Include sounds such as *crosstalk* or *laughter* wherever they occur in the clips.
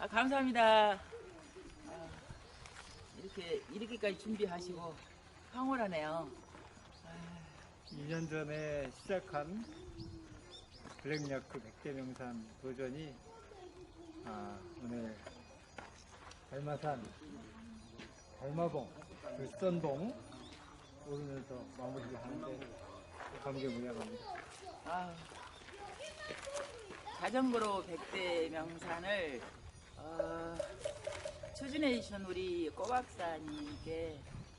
아, 감사합니다. 아, 이렇게 이렇게까지 준비하시고 황홀하네요. 2년 전에 시작한 블랙야크 백대 명산 도전이 아, 오늘 달마산, 달마봉, 글선봉 오르면서 마무리를 하는데 감개 무량합니다. 아, 자전거로 백대 명산을 어, 추진해 주신 우리 꼬박사님께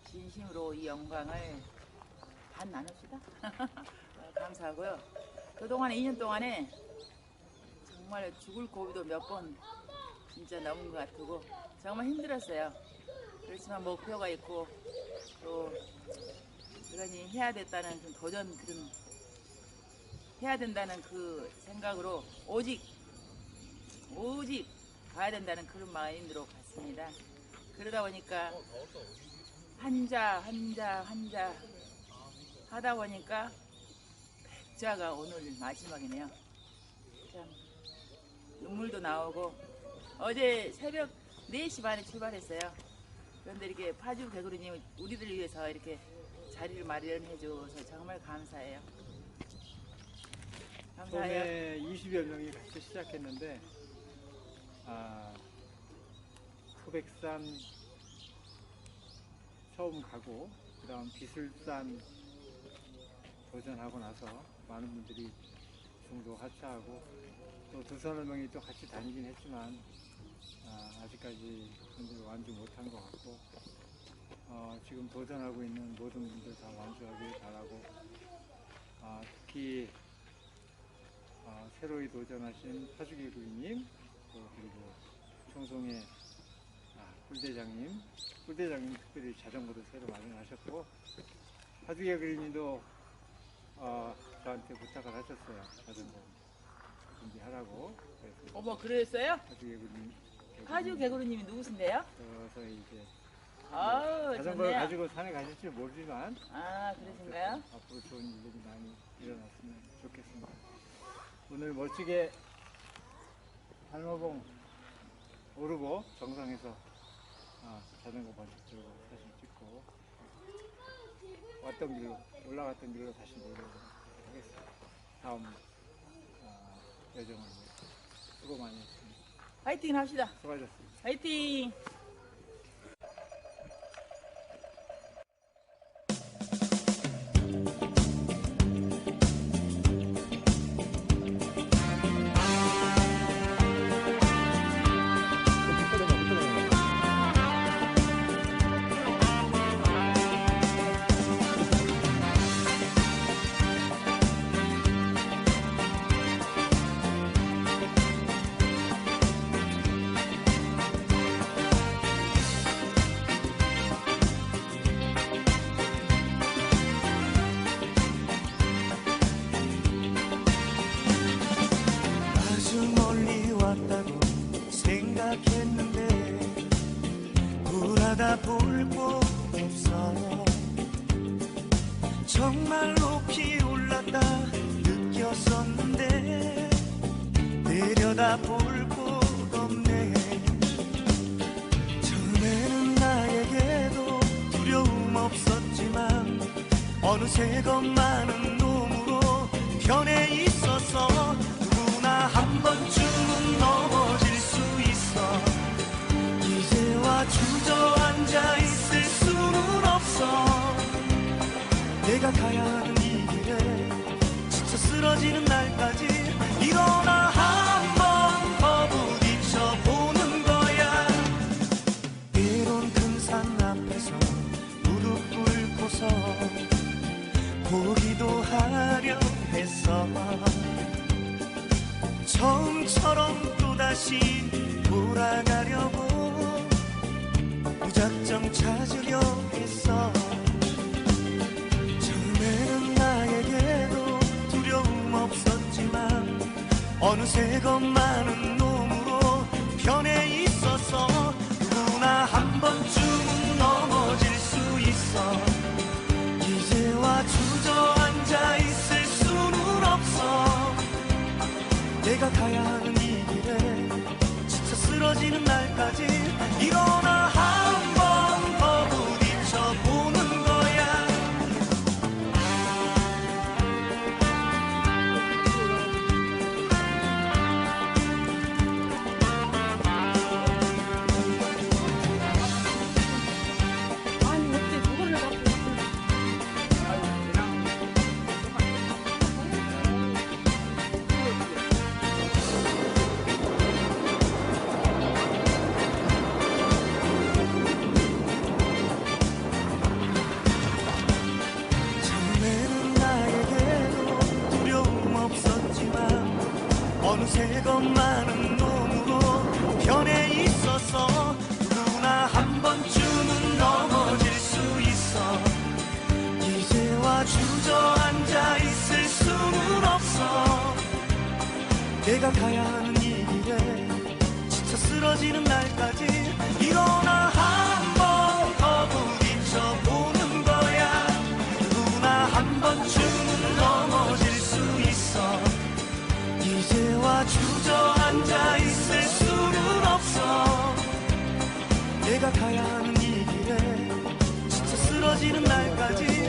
진심으로 이 영광을 반 나눕시다. 어, *laughs* 감사하고요. 그동안에 2년 동안에 정말 죽을 고비도 몇 번 진짜 넘은 것 같고 정말 힘들었어요. 그렇지만 목표가 있고 또 그러니 해야 됐다는 그 도전 그런 해야 된다는 그 생각으로 오직 오직 가야 된다는 그런 마인드로 갔습니다. 그러다 보니까 한자 한자 한자 하다 보니까 백자가 오늘 마지막이네요. 참 눈물도 나오고 어제 새벽 4시 반에 출발했어요. 그런데 이렇게 파주 개구리님 우리들을 위해서 이렇게 자리를 마련해 줘서 정말 감사해요. 감사해요. 처음에 20여 명이 같이 시작했는데 아, 소백산 처음 가고 그 다음 비술산 도전하고 나서 많은 분들이 중도 하차하고 또 두서너 명이 또 같이 다니긴 했지만 아, 아직까지 분들 완주 못한 것 같고 어, 지금 도전하고 있는 모든 분들 다 완주하길 바라고 아, 특히 아, 새로이 도전하신 파주기 구이님 또 그리고 청송의 아, 꿀대장님 꿀대장님 특별히 자전거도 새로 마련하셨고 파주기 구이님도 어, 저한테 부탁을 하셨어요 자전거 준비하라고 그래서 어머 그랬어요? 파주기 구이님 파주 개구리님이 누구신데요? 저서 이제 아우 자전거를 좋네요. 가지고 산에 가실지 모르지만 아 그러신가요? 앞으로 좋은 일들이 많이 일어났으면 좋겠습니다. 오늘 멋지게 달마봉 오르고 정상에서 아, 자전거 번쩍 들고 사진 찍고 왔던 길로 올라갔던 길로 다시 내려오도록 하겠습니다. 다음 아, 여정을 수고 많이 했습니다. 화이팅 합시다. 수고하셨습니다. 화이팅! 돌아다 볼 곳 없어 정말 높이 올랐다 느꼈었는데 내려다 볼 곳 없네. 처음에는 나에게도 두려움 없었지만 어느새 겁많은 놈으로 변해 있어서 누구나 한 번쯤 주저앉아 있을 수는 없어. 내가 가야 하는 이 길에 지쳐 쓰러지는 날까지 어느새 겁많은 놈으로 변해 있어서 누구나 한 번쯤은 넘어질 수 있어. 이제와 주저앉아 있을 수는 없어. 내가 가야 하는 이 길에 지쳐 쓰러 쓰러지는 날까지 일어나 어느새 겁많은 놈으로 변해 있어서 누구나 한 번쯤은 넘어질 수 있어. 이제와 주저앉아 있을 수는 없어. 내가 가야 하는 이 길에 지쳐 쓰러지는 날까지 일어나 한 번 더 부딪혀 보는 거야. 누구나 한 번쯤은 주저앉아 있을 수는 없어. 내가 가야 하는 이 길에 진짜 쓰러지는 날까지